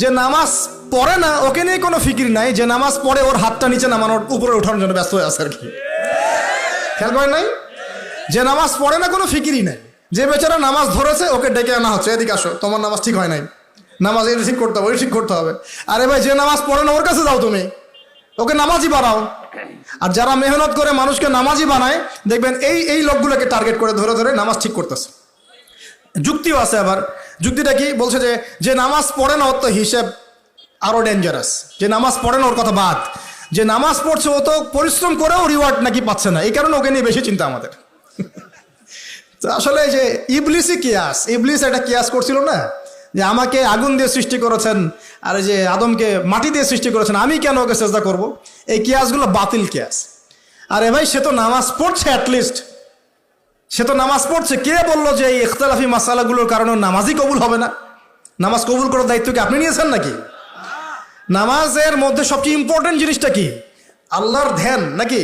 যে নামাজ পড়ে না, ওকে নিয়ে কোনো ফিকির নাই। যে নামাজ পড়ে, ওর হাতটা নিচে নামানোর উপরে ওঠানোর জন্য ব্যস্ত হয়ে আছে আর কি। খেয়াল করেন নাই? যে নামাজ পড়ে না, কোনো ফিকিরই নাই। যে বেচারা নামাজ ধরেছে, ওকে ডেকে আনা হচ্ছে। এদিকে আসো, তোমার নামাজ ঠিক হয় নাই। নামাজ এটা ঠিক করতে হবে ওই ঠিক করতে হবে। আরে ভাই, যে নামাজ পড়ে না, ওর কাছে যাও তুমি। ওকে নামাজই বানাও আর যারা মেহনত করে মানুষকে নামাজই বানায়, দেখবেন এই এই লোকগুলোকে টার্গেট করে ধরে ধরে নামাজ ঠিক করতেছে। যুক্তিও আছে আবার। যুক্তিটা কি? বলছে যে যে নামাজ পড়ে না ওর তো হিসেব আরও ডেঞ্জারাস যে নামাজ পড়ে না ওর কথা বাদ। যে নামাজ পড়ছে ও তো পরিশ্রম করেও রিওয়ার্ড নাকি পাচ্ছে না। এই কারণে ওকে নিয়ে বেশি চিন্তা আমাদের। তো আসলে যে ইবলিসই কিয়াস। ইবলিস একটা কিয়াস করছিল না? যে আমাকে আগুন দিয়ে সৃষ্টি করেছেন আর যে আদমকে মাটি দিয়ে সৃষ্টি করেছেন, আমি কেন ওকে চেষ্টা করব? এই কিয়াসগুলো বাতিল কিয়াস। আরে ভাই, সে তো নামাজ পড়ছে অ্যাটলিস্ট সে তো নামাজ পড়ছে। কে বলল যে এই ইখতলাফি মাসালাগুলোর কারণে নামাজই কবুল হবে না? নামাজ কবুল করার দায়িত্ব কি আপনি নিয়েছেন নাকি? নামাজের মধ্যে সবচেয়ে ইম্পর্টেন্ট জিনিসটা কি? আল্লাহর ধ্যান নাকি?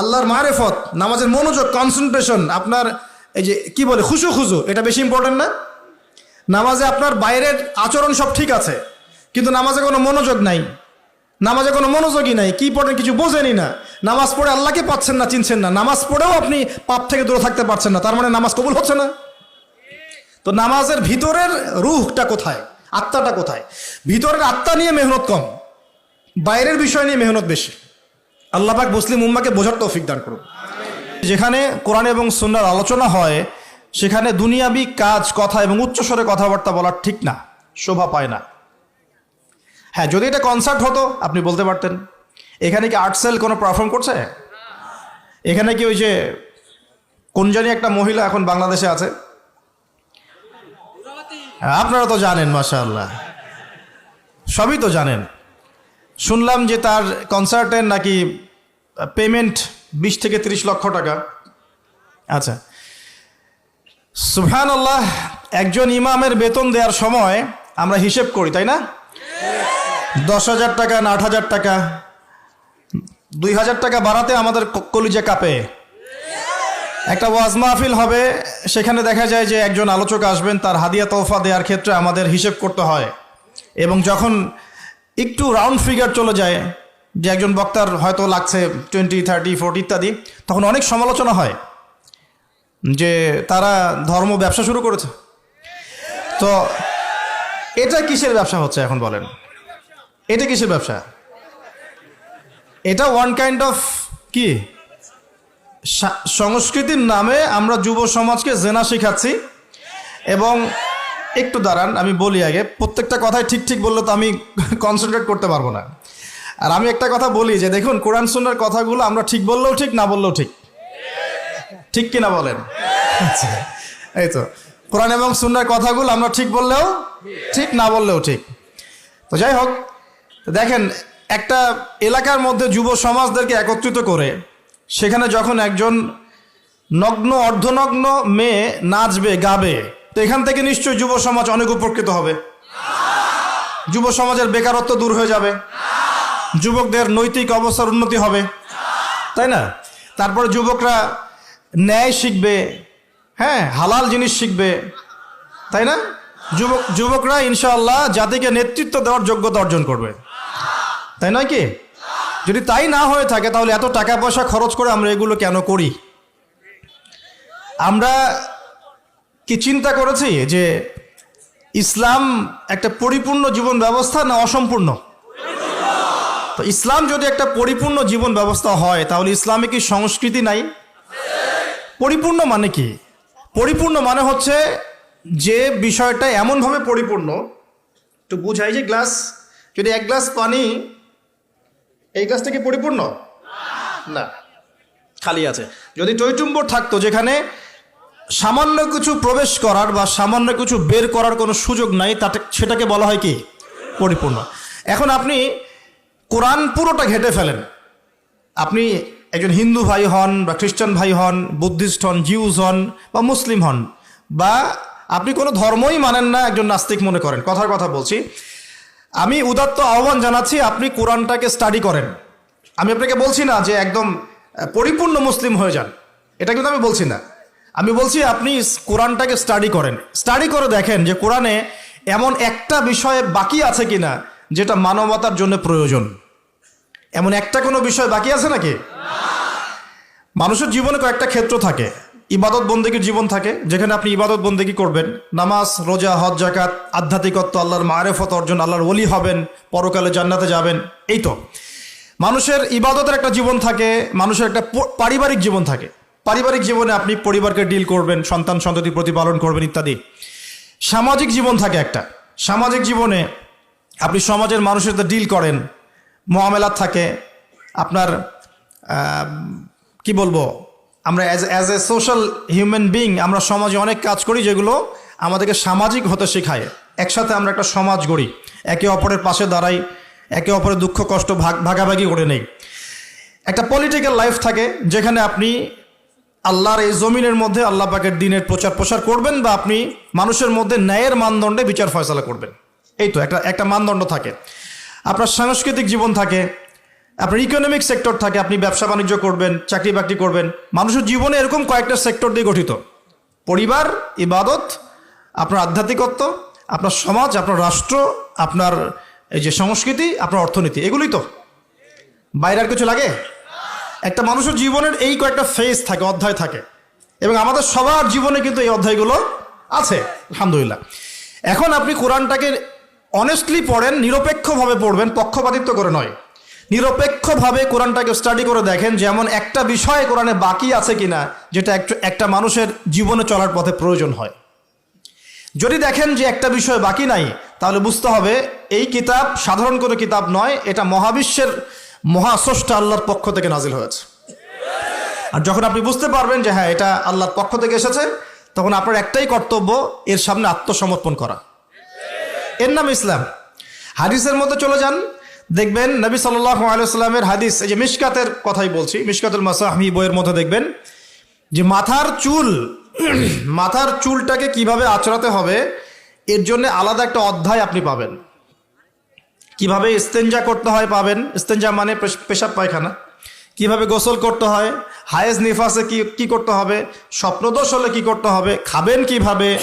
আল্লাহর মারেফত, নামাজের মনোযোগ কনসেন্ট্রেশন আপনার এই যে কি বলে, খুশু খুশু এটা বেশি ইম্পর্টেন্ট না? নামাজে আপনার বাইরের আচরণ সব ঠিক আছে, কিন্তু নামাজে কোনো মনোযোগ নাই। নামাজে কোনো মনোযোগই নাই কি পড়েন কিছু বোঝেনি না। নামাজ পড়ে আল্লাহকে পাচ্ছেন না, চিনছেন না। নামাজ পড়েও আপনি পাপ থেকে দূরে থাকতে পারছেন না। তার মানে নামাজ কবুল হচ্ছে না? তো নামাজের ভিতরের রুহটা কোথায়? আত্মাটা কোথায়? ভিতরের আত্মা নিয়ে মেহনত কম, বাইরের বিষয় নিয়ে মেহনত বেশি। আল্লাহ পাক মুসলিম উম্মাকে বোঝার তৌফিক দান করুন। যেখানে কোরআন এবং সুন্নার আলোচনা হয়, সেখানে দুনিয়াবি কাজ, কথা এবং উচ্চস্বরে কথাবার্তা বলার ঠিক না, শোভা পায় না। হ্যাঁ যদি এটা কনসার্ট হতো, আপনি বলতে পারতেন। এখানে কি আর্টসেল কোনো পারফর্ম করছে? এখানে কি ওই যে কোন জানি একটা মহিলা এখন বাংলাদেশে আছে? আপনারা তো জানেন, মাশাআল্লাহ। সবই তো জানেন। শুনলাম যে তার কনসার্টের নাকি পেমেন্ট বিশ থেকে তিরিশ লক্ষ টাকা। আচ্ছা। সুবহান আল্লাহ একজন ইমামের বেতন দেওয়ার সময় আমরা হিসেব করি, তাই না? দশ হাজার টাকা না আট হাজার টাকা। দুই হাজার টাকা বাড়াতে আমাদের কলিজা কাঁপে। একটা ওয়াজ মাহফিল হবে, সেখানে দেখা যায় যে একজন আলোচক আসবেন, তার হাদিয়া তোফা দেওয়ার ক্ষেত্রে আমাদের হিসেব করতে হয়। এবং যখন একটু রাউন্ড ফিগার চলে যায়, যে একজন বক্তার হয়তো লাগছে টোয়েন্টি থার্টি ফোর্টি ইত্যাদি, তখন অনেক সমালোচনা হয় যে তারা ধর্ম ব্যবসা শুরু করেছে। তো এটা কিসের ব্যবসা হচ্ছে এখন বলেন? এটা কিসের ব্যবসা? এটা ওয়ান কাইন্ড অফ কি? সংস্কৃতির নামে আমরা যুব সমাজকে জেনা শেখাচ্ছি। এবং একটু দাঁড়ান, আমি বলি আগে, প্রত্যেকটা কথাই ঠিক ঠিক বললে তো আমি কনসেন্ট্রেট করতে পারব না। আর আমি একটা কথা বলি যে, দেখুন, কোরআন সুন্নার কথাগুলো আমরা ঠিক বললেও ঠিক, না বললেও ঠিক। ঠিক কিনা বলেন? আচ্ছা এই তো। কোরআন এবং সুন্নার কথাগুলো আমরা ঠিক বললেও ঠিক, না বললেও ঠিক। তো যাই হোক, দেখেন একটা এলাকার মধ্যে যুব সমাজদেরকে একত্রিত করে সেখানে যখন একজন নগ্ন, অর্ধনগ্ন মেয়ে নাচবে, গাবে, তো এখান থেকে নিশ্চয়ই যুব সমাজ অনেক উপকৃত হবে। যুব সমাজের বেকারত্ব দূর হয়ে যাবে। যুবকদের নৈতিক অবস্থার উন্নতি হবে। তাই না? তারপরে যুবকরা ন্যায় শিখবে। হ্যাঁ হালাল জিনিস শিখবে। তাই না? যুবক, যুবকরা ইনশাআল্লাহ জাতিকে নেতৃত্ব দেওয়ার যোগ্যতা অর্জন করবে। তাই নয় কি? যদি তাই না হয়ে থাকে, তাহলে এত টাকা পয়সা খরচ করে আমরা এগুলো কেন করি? আমরা কি চিন্তা করেছি যে ইসলাম একটা পরিপূর্ণ জীবন ব্যবস্থা না অসম্পূর্ণ? তো ইসলাম যদি একটা পরিপূর্ণ জীবন ব্যবস্থা হয়, তাহলে ইসলামে কি সংস্কৃতি নাই? পরিপূর্ণ মানে কি? পরিপূর্ণ মানে হচ্ছে যে বিষয়টা এমনভাবে পরিপূর্ণ, একটু বুঝাই যে গ্লাস, যদি এক গ্লাস পানি এই গ্লাসটা কি পরিপূর্ণ? না। খালি আছে। যদি টইটুম্বর থাকতো যেখানে সামান্য কিছু প্রবেশ করার বা সামান্য কিছু বের করার কোনো সুযোগ নাই, তাতে সেটাকে বলা হয় কি? পরিপূর্ণ। এখন আপনি কোরআন পুরোটা ঘেটে ফেলেন। আপনি একজন হিন্দু ভাই হন বা খ্রিস্টান ভাই হন, বুদ্ধিস্ট হন, জিউস হন বা মুসলিম হন বা আপনি কোনো ধর্মই মানেন না, একজন নাস্তিক মনে করেন। কথার কথা বলছি। আমি উদাত্ত আহ্বান জানাচ্ছি, আপনি কোরআনটাকে স্টাডি করেন। আমি আপনাকে বলছি না যে একদম পরিপূর্ণ মুসলিম হয়ে যান। এটা কিন্তু আমি বলছি না। আমি বলছি আপনি কোরআনটাকে স্টাডি করেন। স্টাডি করে দেখেন যে কোরআনে এমন একটা বিষয়ে বাকি আছে কিনা, যেটা মানবতার জন্য প্রয়োজন। এমন একটা কোনো বিষয় বাকি আছে নাকি? মানুষের জীবনে কয়েকটা ক্ষেত্র থাকে। ইবাদত বন্দেগীর জীবন থাকে, যেখানে আপনি ইবাদত বন্দেগী করবেন। নামাজ, রোজা, হজ জাকাত আধ্যাত্মিকত্ব, আল্লাহর মারেফত অর্জন, আল্লাহর ওলি হবেন, পরকালে জান্নাতে যাবেন, এই তো। মানুষের ইবাদতের একটা জীবন থাকে, মানুষের একটা পারিবারিক জীবন থাকে। পারিবারিক জীবনে আপনি পরিবারকে ডিল করবেন, সন্তান সন্ততি প্রতিপালন করবেন, ইত্যাদি। সামাজিক জীবন থাকে একটা। সামাজিক জীবনে আপনি সমাজের মানুষের সাথে ডিল করেন, মহামেলাত থাকে, আপনার কি বলব? আমরা as as a social human being আমরা সমাজে অনেক কাজ করি যেগুলো আমাদেরকে সামাজিক হতে শেখায়। একসাথে আমরা একটা সমাজ গড়ি। একে অপরের পাশে দাঁড়াই, একে অপরের দুঃখ, কষ্ট ভাগ, ভাগাভাগি করে নেই। একটা পলিটিক্যাল লাইফ থাকে যেখানে আপনি আল্লাহর এই জমিনের মধ্যে আল্লাহ পাকের দিনের প্রচার প্রসার করবেন বা আপনি মানুষের মধ্যে ন্যায়ের মানদণ্ডে বিচার ফয়সলা করবেন। এই তো একটা একটা মানদণ্ড থাকে। আপনার সাংস্কৃতিক জীবন থাকে আপনার ইকোনমিক সেক্টর থাকে, আপনি ব্যবসা বাণিজ্য করবেন, চাকরি বাকরি করবেন, মানুষের জীবনে এরকম কয়েকটা সেক্টর দিয়ে গঠিত। পরিবার, ইবাদত, আপনার আধ্যাত্মিকত্ব, আপনার সমাজ, আপনার রাষ্ট্র, আপনার এই যে সংস্কৃতি, আপনার অর্থনীতি এগুলি তো। বাইরে আর কিছু লাগে? একটা মানুষের জীবনের এই কয়েকটা ফেজ থাকে, অধ্যায় থাকে। এবং আমাদের সবার জীবনে কিন্তু এই অধ্যায়গুলো আছে, আলহামদুলিল্লাহ। এখন আপনি কোরআনটাকে অনেস্টলি পড়েন, নিরপেক্ষভাবে পড়বেন, পক্ষপাতিত্ব করে নয়। নিরপেক্ষভাবে কোরআনটাকে স্টাডি করে দেখেন যেমন একটা বিষয় কোরআনে বাকি আছে কিনা, যেটা একটু, একটা মানুষের জীবনে চলার পথে প্রয়োজন হয়। যদি দেখেন যে একটা বিষয় বাকি নাই, তাহলে বুঝতে হবে এই কিতাব সাধারণ কোনো কিতাব নয়, এটা মহাবিশ্বের মহাস্রষ্টা আল্লাহর পক্ষ থেকে নাজিল হয়েছে। আর যখন আপনি বুঝতে পারবেন যে হ্যাঁ এটা আল্লাহর পক্ষ থেকে এসেছে, তখন আপনার একটাই কর্তব্য এর সামনে আত্মসমর্পণ করা। এর নাম ইসলাম। হাদিসের মধ্যে চলে যান দেখবেন নবী সাল্লাহ আলাইস্লামের হাদিস, এই যে মিশকাতের কথাই বলছি, মিশকাতুল মাসাহি বইয়ের মধ্যে দেখবেন যে মাথার চুল, মাথার চুলটাকে কীভাবে আচড়াতে হবে, এর জন্য আলাদা একটা অধ্যায় আপনি পাবেন। কীভাবে ইস্তেঞ্জা করতে হয় পাবেন ইস্তেঞ্জা মানে পেশ- পেশাব পায়খানা। কীভাবে গোসল করতে হয়, হায়েজ নিফাসে কি কি করতে হবে, স্বপ্নদোষ হলে কি করতে হবে, খাবেন কীভাবে,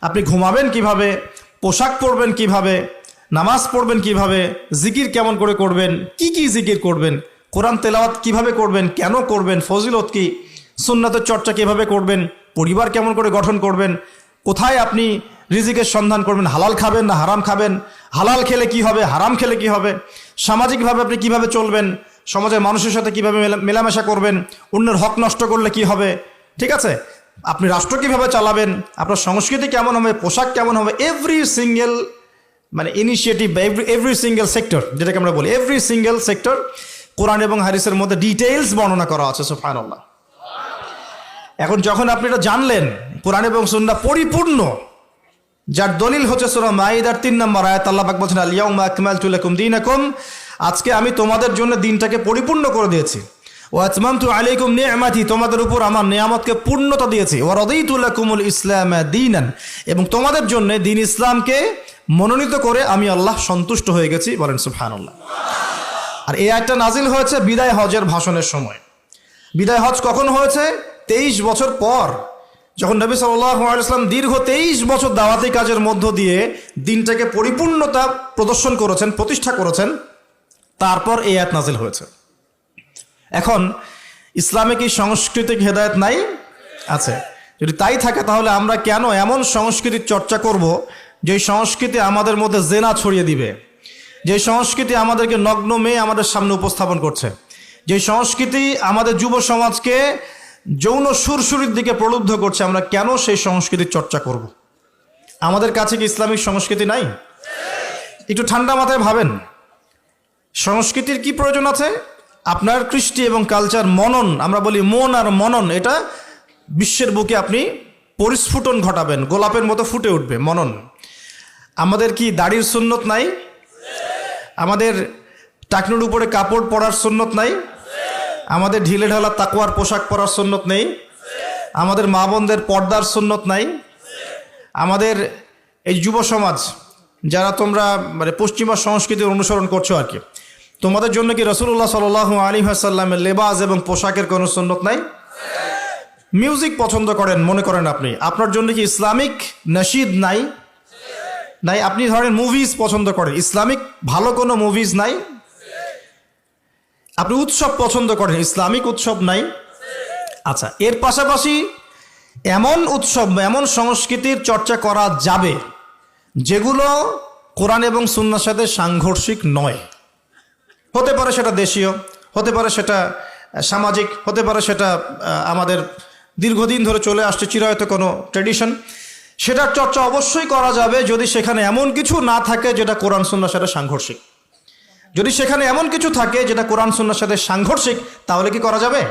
আপনি ঘুমাবেন কীভাবে, পোশাক পরবেন কীভাবে নামাজ পড়বেন কীভাবে? জিকির কেমন করে করবেন? কি কি জিকির করবেন? কোরআন তেলাওয়াত কীভাবে করবেন? কেন করবেন? ফজিলত কি? সুন্নাতের চর্চা কীভাবে করবেন? পরিবার কেমন করে গঠন করবেন? কোথায় আপনি রিজিকের সন্ধান করবেন? হালাল খাবেন না হারাম খাবেন? হালাল খেলে কি হবে? হারাম খেলে কি হবে? সামাজিকভাবে আপনি কীভাবে চলবেন? সমাজের মানুষের সাথে কীভাবে মেলামেশা করবেন? অন্যের হক নষ্ট করলে কি হবে? ঠিক আছে? আপনি রাষ্ট্র কীভাবে চালাবেন? আপনার সংস্কৃতি কেমন হবে? পোশাক কেমন হবে? এভরি সিঙ্গেল মানে ইনিশিয়েটিভ বা এভরি এভরি সিঙ্গেল সেক্টর যেটাকে আমরা বলি এভরি সিঙ্গেল সেক্টর কোরআন এবং হারিসের মধ্যে ডিটেইলস বর্ণনা করা আছে সুফানুল্লাহ এখন যখন আপনি এটা জানলেন, কোরআন এবং সুন্না পরিপূর্ণ, যার দলিল হচ্ছে সুরা মাইদার তিন নম্বর আয়াত, আল্লাহ পাক বলছেন আলিয়াউমা আকমালতু লাকুম দীনাকুম আজকে আমি তোমাদের জন্য দিনটাকে পরিপূর্ণ করে দিয়েছি। ও আতমামতু আলাইকুম নিয়ামাতি তোমাদের উপর আমার নিয়ামতকে পূর্ণতা দিয়েছি। ও রাদিতু লাকুমুল ইসলাম দীনান এবং তোমাদের জন্য দিন ইসলামকে মনোনীত করে আমি আল্লাহ সন্তুষ্ট হয়ে গেছি, বলেন সুবহানাল্লাহ। আর এই আয়াতটা নাজিল হয়েছে বিদায় হজের ভাষণের সময়। বিদায় হজ কখন হয়েছে? তেইশ বছর পর। যখন নবী সাল্লাম দীর্ঘ তেইশ বছর দাওয়াতি কাজের মধ্য দিয়ে দিনটাকে পরিপূর্ণতা প্রদর্শন করেছেন, প্রতিষ্ঠা করেছেন, তারপর এই আয়াত নাজিল হয়েছে। এখন ইসলামে কি সাংস্কৃতিক হেদায়ত নাই? আছে। যদি তাই থাকে তাহলে আমরা কেন এমন সংস্কৃতির চর্চা করব যে সংস্কৃতি আমাদের মধ্যে জেনা ছড়িয়ে দিবে? যে সংস্কৃতি আমাদেরকে নগ্ন মেয়ে আমাদের সামনে উপস্থাপন করছে। যে সংস্কৃতি আমাদের যুব সমাজকে যৌন সুরসুরির দিকে প্রলুব্ধ করছে, আমরা কেন সেই সংস্কৃতির চর্চা করব। আমাদের কাছে কি ইসলামিক সংস্কৃতি নাই? একটু ঠান্ডা মাথায় ভাবেন। সংস্কৃতির কি প্রয়োজন আছে? আপনার কৃষ্টি এবং কালচার মনন, আমরা বলি মন আর মনন, এটা বিশ্বের বুকে আপনি পরিস্ফুটন ঘটাবেন, গোলাপের মতো ফুটে উঠবে, মনন। আমাদের কি দাড়ির সুন্নত নাই? আমাদের টাকনুর উপরে কাপড় পরার সুন্নত নাই? আমাদের ঢিলে ঢালা তাকুয়ার পোশাক পরার সুন্নত নেই? আমাদের মা বোনদের পর্দার সুন্নত নাই? আমাদের এই যুব সমাজ, যারা তোমরা মানে পশ্চিমা সংস্কৃতির অনুসরণ করছ আর কি, তোমাদের জন্য কি রসুল্লাহ সাল আলী হাসাল্লামের লেবাস এবং পোশাকের কোনো সুন্নত নাই? মিউজিক পছন্দ করেন, মনে করেন আপনি। আপনার জন্য কি ইসলামিক নশিদ নাই? নাই, আপনি ধরেন মুভিজ পছন্দ করেন। ইসলামিক ভালো কোনো মুভিজ নাই? আপনি উৎসব পছন্দ করেন, ইসলামিক উৎসব নাই? আচ্ছা এর পাশাপাশি এমন উৎসব, এমন সংস্কৃতির চর্চা করা যাবে যেগুলো কোরআন এবং সুন্নার সাথে সাংঘর্ষিক নয়। হতে পারে সেটা দেশীয়, হতে পারে সেটা সামাজিক, হতে পারে সেটা আমাদের দীর্ঘদিন ধরে চলে আসছে চিরায়ত কোনো ট্রেডিশন সেটার চর্চা অবশ্যই করা যাবে যদি সেখানে এমন কিছু না থাকে যেটা কোরআন সন্ন্যার সাথে সাংঘর্ষিক। যদি সেখানে এমন কিছু থাকে যেটা কোরআন সন্ন্যার সাথে সাংঘর্ষিক, তাহলে কি করা যাবে?